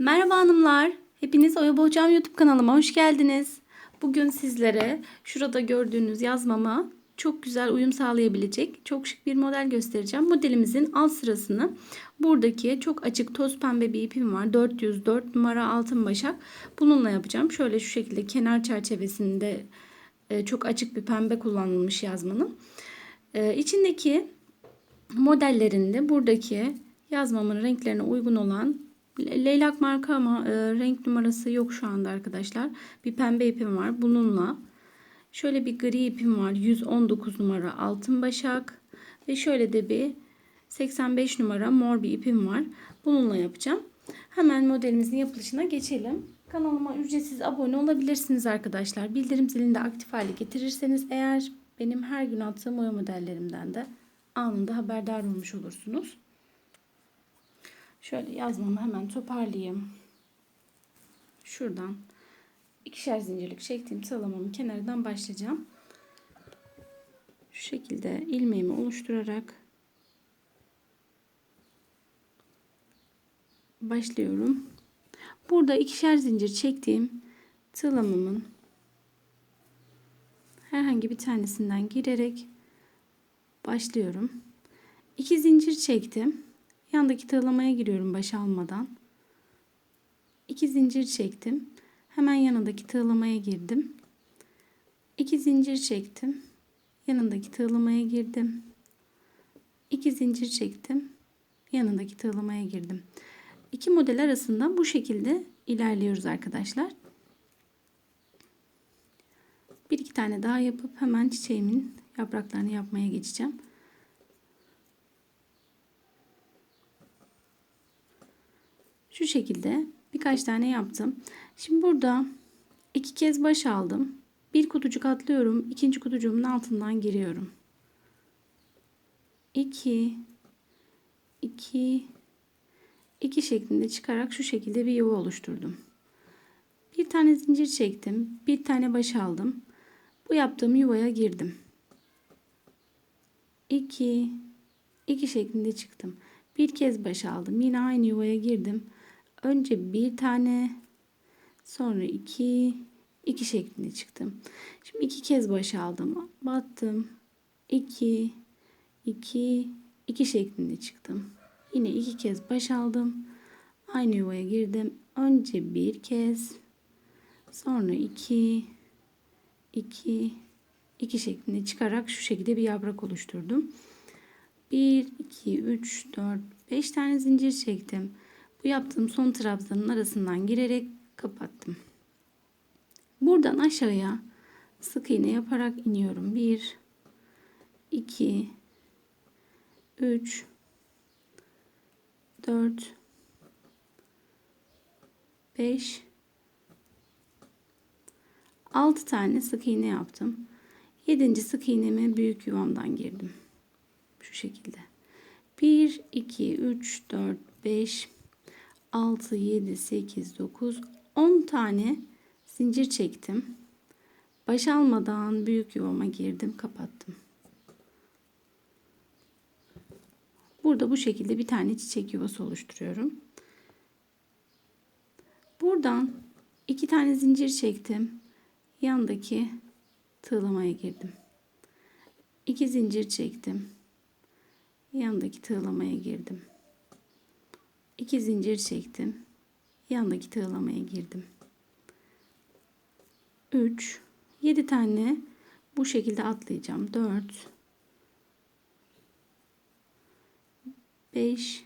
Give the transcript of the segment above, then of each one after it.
Merhaba hanımlar. Hepiniz Oya Bohçam YouTube kanalıma hoş geldiniz. Bugün sizlere şurada gördüğünüz yazmama çok güzel uyum sağlayabilecek çok şık bir model göstereceğim. Modelimizin alt sırasını buradaki çok açık toz pembe bir ipim var. 404 numara altın başak. Bununla yapacağım. Şöyle şu şekilde kenar çerçevesinde e, çok açık bir pembe kullanılmış yazmanın. E, içindeki modellerinde buradaki yazmamın renklerine uygun olan leylak marka ama e, renk numarası yok şu anda arkadaşlar. Bir pembe ipim var. Bununla şöyle bir gri ipim var. 119 numara altın başak ve şöyle de bir 85 numara mor bir ipim var. Bununla yapacağım. Hemen modelimizin yapılışına geçelim. Kanalıma ücretsiz abone olabilirsiniz arkadaşlar. Bildirim zilini de aktif hale getirirseniz eğer benim her gün attığım oya modellerimden de anında haberdar olmuş olursunuz. Şöyle yazmamı hemen toparlayayım. Şuradan ikişer zincirlik çektiğim sıralamamın kenarından başlayacağım. Şu şekilde ilmeğimi oluşturarak başlıyorum. Burada ikişer zincir çektiğim tığlamamın herhangi bir tanesinden girerek başlıyorum. İki zincir çektim. Yandaki tığlamaya giriyorum baş almadan. İki zincir çektim. Hemen yanındaki tığlamaya girdim. İki zincir çektim. Yanındaki tığlamaya girdim. İki zincir çektim. Yanındaki tığlamaya girdim. İki model arasında bu şekilde ilerliyoruz arkadaşlar. Bir iki tane daha yapıp hemen çiçeğimin yapraklarını yapmaya geçeceğim. Şu şekilde birkaç tane yaptım. Şimdi burada iki kez baş aldım. Bir kutucuk atlıyorum. ikinci kutucuğumun altından giriyorum. 2 2 2 şeklinde çıkarak şu şekilde bir yuva oluşturdum. Bir tane zincir çektim. Bir tane baş aldım. Bu yaptığım yuvaya girdim. 2 2 şeklinde çıktım. Bir kez baş aldım. Yine aynı yuvaya girdim. Önce bir tane sonra iki iki şeklinde çıktım. Şimdi iki kez baş aldım. Battım. iki iki iki şeklinde çıktım. Yine iki kez baş aldım. Aynı yuvaya girdim. Önce bir kez sonra iki iki iki şeklinde çıkarak şu şekilde bir yaprak oluşturdum. 1 2 3 4 5 tane zincir çektim. Bu yaptığım son trabzanın arasından girerek kapattım. Buradan aşağıya sık iğne yaparak iniyorum. 1 2 3 4 5 6 tane sık iğne yaptım. 7. sık iğneme büyük yuvamdan girdim. Şu şekilde. 1 2 3 4 5 6, 7, 8, 9, 10 tane zincir çektim. Baş almadan büyük yuvama girdim, kapattım. Burada bu şekilde bir tane çiçek yuvası oluşturuyorum. Buradan iki tane zincir çektim. Yandaki tığlamaya girdim. İki zincir çektim. Yandaki tığlamaya girdim. 2 zincir çektim. Yandaki tığlamaya girdim. 3 7 tane bu şekilde atlayacağım. 4 5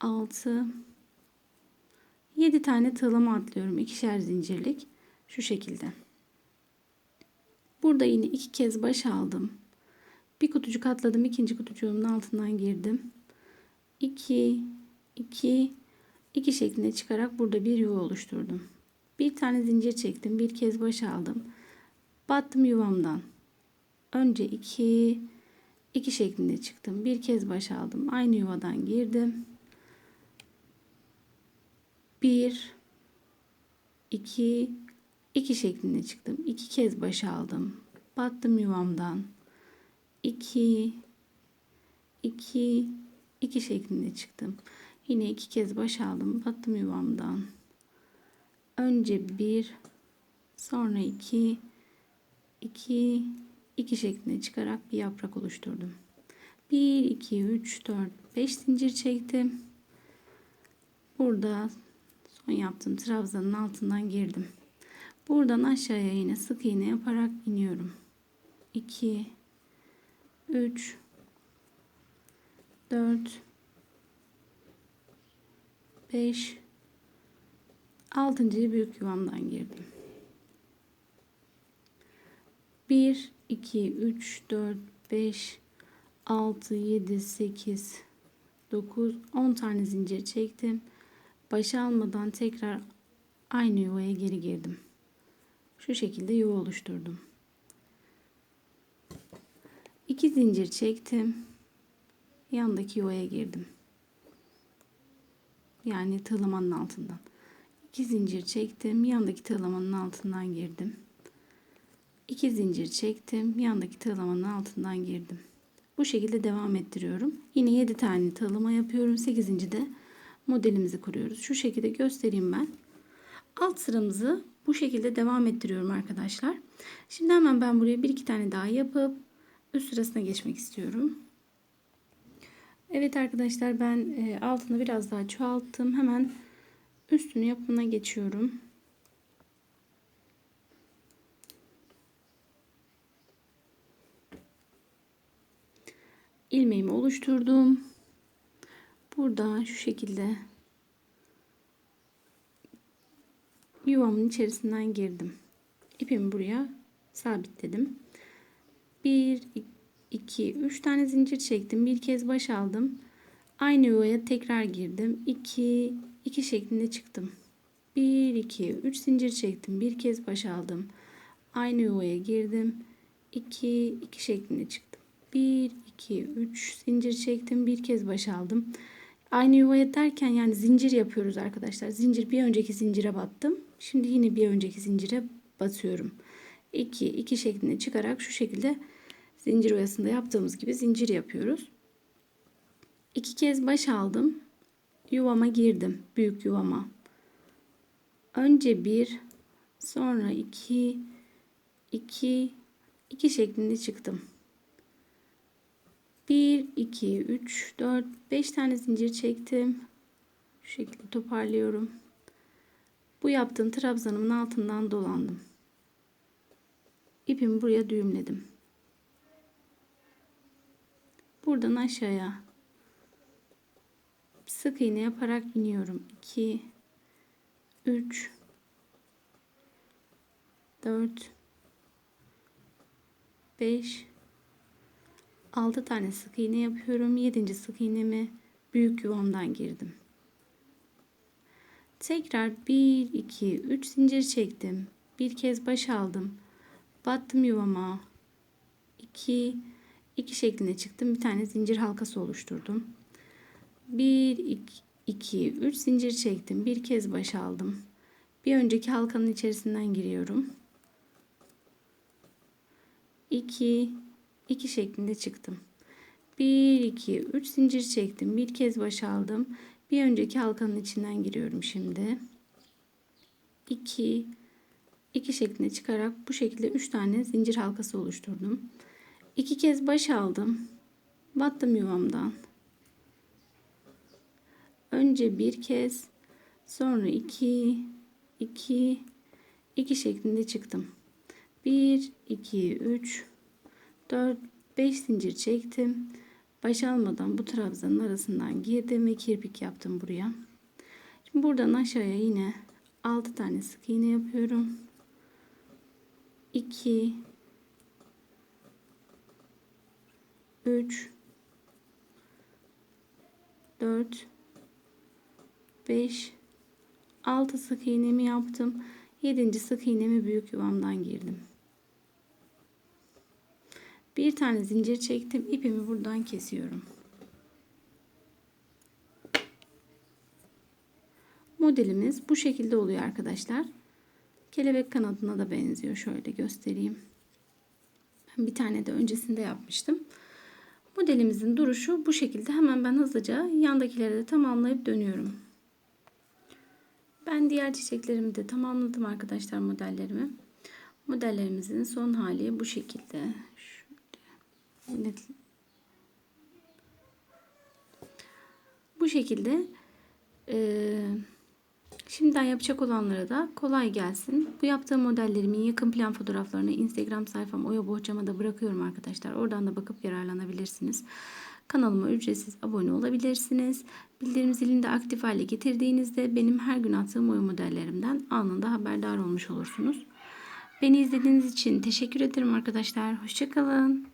6 7 tane tığlama atlıyorum. ikişer zincirlik şu şekilde. Burada yine iki kez baş aldım. Bir kutucuk atladım. ikinci kutucuğumun altından girdim. 2 2 2 şeklinde çıkarak burada bir yuva oluşturdum. Bir tane zincir çektim. Bir kez baş aldım. Battım yuvamdan. Önce 2 2 şeklinde çıktım. Bir kez baş aldım. Aynı yuvadan girdim. 1 2 2 şeklinde çıktım. 2 kez baş aldım. Battım yuvamdan. 2 2 2 şeklinde çıktım. Yine iki kez baş aldım. Battım yuvamdan. Önce bir sonra iki iki iki şeklinde çıkarak bir yaprak oluşturdum. 1 2 3 4 5 zincir çektim. Burada son yaptığım trabzanın altından girdim. Buradan aşağıya yine sık iğne yaparak iniyorum. 2 3 4 5 6. büyük yuvamdan girdim. 1 2 3 4 5 6 7 8 9 10 tane zincir çektim. Başa almadan tekrar aynı yuvaya geri girdim. Şu şekilde yuva oluşturdum. 2 zincir çektim. Yandaki yuvaya girdim. Yani tığlamanın altından. 2 zincir çektim. Yandaki tığlamanın altından girdim. 2 zincir çektim. Yandaki tığlamanın altından girdim. Bu şekilde devam ettiriyorum. Yine 7 tane tığlama yapıyorum. 8. de modelimizi kuruyoruz. Şu şekilde göstereyim ben. Alt sıramızı bu şekilde devam ettiriyorum arkadaşlar. Şimdi hemen ben buraya bir iki tane daha yapıp üst sırasına geçmek istiyorum. Evet arkadaşlar ben e, altını biraz daha çoğalttım. Hemen üstünü yapımına geçiyorum. ilmeğimi oluşturdum. Burada şu şekilde yuvamın içerisinden girdim. İpimi buraya sabitledim. 1 2 3 tane zincir çektim. Bir kez baş aldım. Aynı yuvaya tekrar girdim. 2 2 şeklinde çıktım. 1 2 3 zincir çektim. Bir kez baş aldım. Aynı yuvaya girdim. 2 2 şeklinde çıktım. 1 2 3 zincir çektim. Bir kez baş aldım. Aynı yuvaya derken yani zincir yapıyoruz arkadaşlar. Zincir bir önceki zincire battım. Şimdi yine bir önceki zincire batıyorum. 2 2 şeklinde çıkarak şu şekilde zincir oyasında yaptığımız gibi zincir yapıyoruz. İki kez baş aldım. Yuvama girdim. Büyük yuvama. Önce bir, sonra iki, iki, iki şeklinde çıktım. 1, 2, 3, 4, 5 tane zincir çektim. Şu şekilde toparlıyorum. Bu yaptığım trabzanımın altından dolandım. İpimi buraya düğümledim. Buradan aşağıya sık iğne yaparak iniyorum. 2 3 4 5 6 tane sık iğne yapıyorum. 7. sık iğnemi büyük yuvamdan girdim. Tekrar 1 2 3 zincir çektim. Bir kez baş aldım. Battım yuvama. 2 2 şeklinde çıktım. Bir tane zincir halkası oluşturdum. 1 2 2 3 zincir çektim. Bir kez baş aldım. Bir önceki halkanın içerisinden giriyorum. 2 2 şeklinde çıktım. 1 2 3 zincir çektim. Bir kez baş aldım. Bir önceki halkanın içinden giriyorum şimdi. 2 2 şeklinde çıkarak bu şekilde 3 tane zincir halkası oluşturdum. 2 kez baş aldım. Battım yuvamdan. Önce bir kez, sonra 2 2 2 şeklinde çıktım. 1 2 3 4 5 zincir çektim. Baş almadan bu trabzanın arasından girdim ve kirpik yaptım buraya. Şimdi buradan aşağıya yine 6 tane sık iğne yapıyorum. 2 3 4 5 6 sık iğnemi yaptım. 7. sık iğnemi büyük yuvamdan girdim. Bir tane zincir çektim. ipimi buradan kesiyorum. Modelimiz bu şekilde oluyor arkadaşlar. Kelebek kanadına da benziyor. Şöyle göstereyim. Bir tane de öncesinde yapmıştım. Modelimizin duruşu bu şekilde. Hemen ben hızlıca yandakileri de tamamlayıp dönüyorum. Ben diğer çiçeklerimi de tamamladım arkadaşlar modellerimi. Modellerimizin son hali bu şekilde. Şöyle. Bu şekilde eee Şimdiden yapacak olanlara da kolay gelsin. Bu yaptığım modellerimin yakın plan fotoğraflarını Instagram sayfam Oya Bohçam'a da bırakıyorum arkadaşlar. Oradan da bakıp yararlanabilirsiniz. Kanalıma ücretsiz abone olabilirsiniz. Bildirim zilini de aktif hale getirdiğinizde benim her gün attığım oya modellerimden anında haberdar olmuş olursunuz. Beni izlediğiniz için teşekkür ederim arkadaşlar. Hoşçakalın.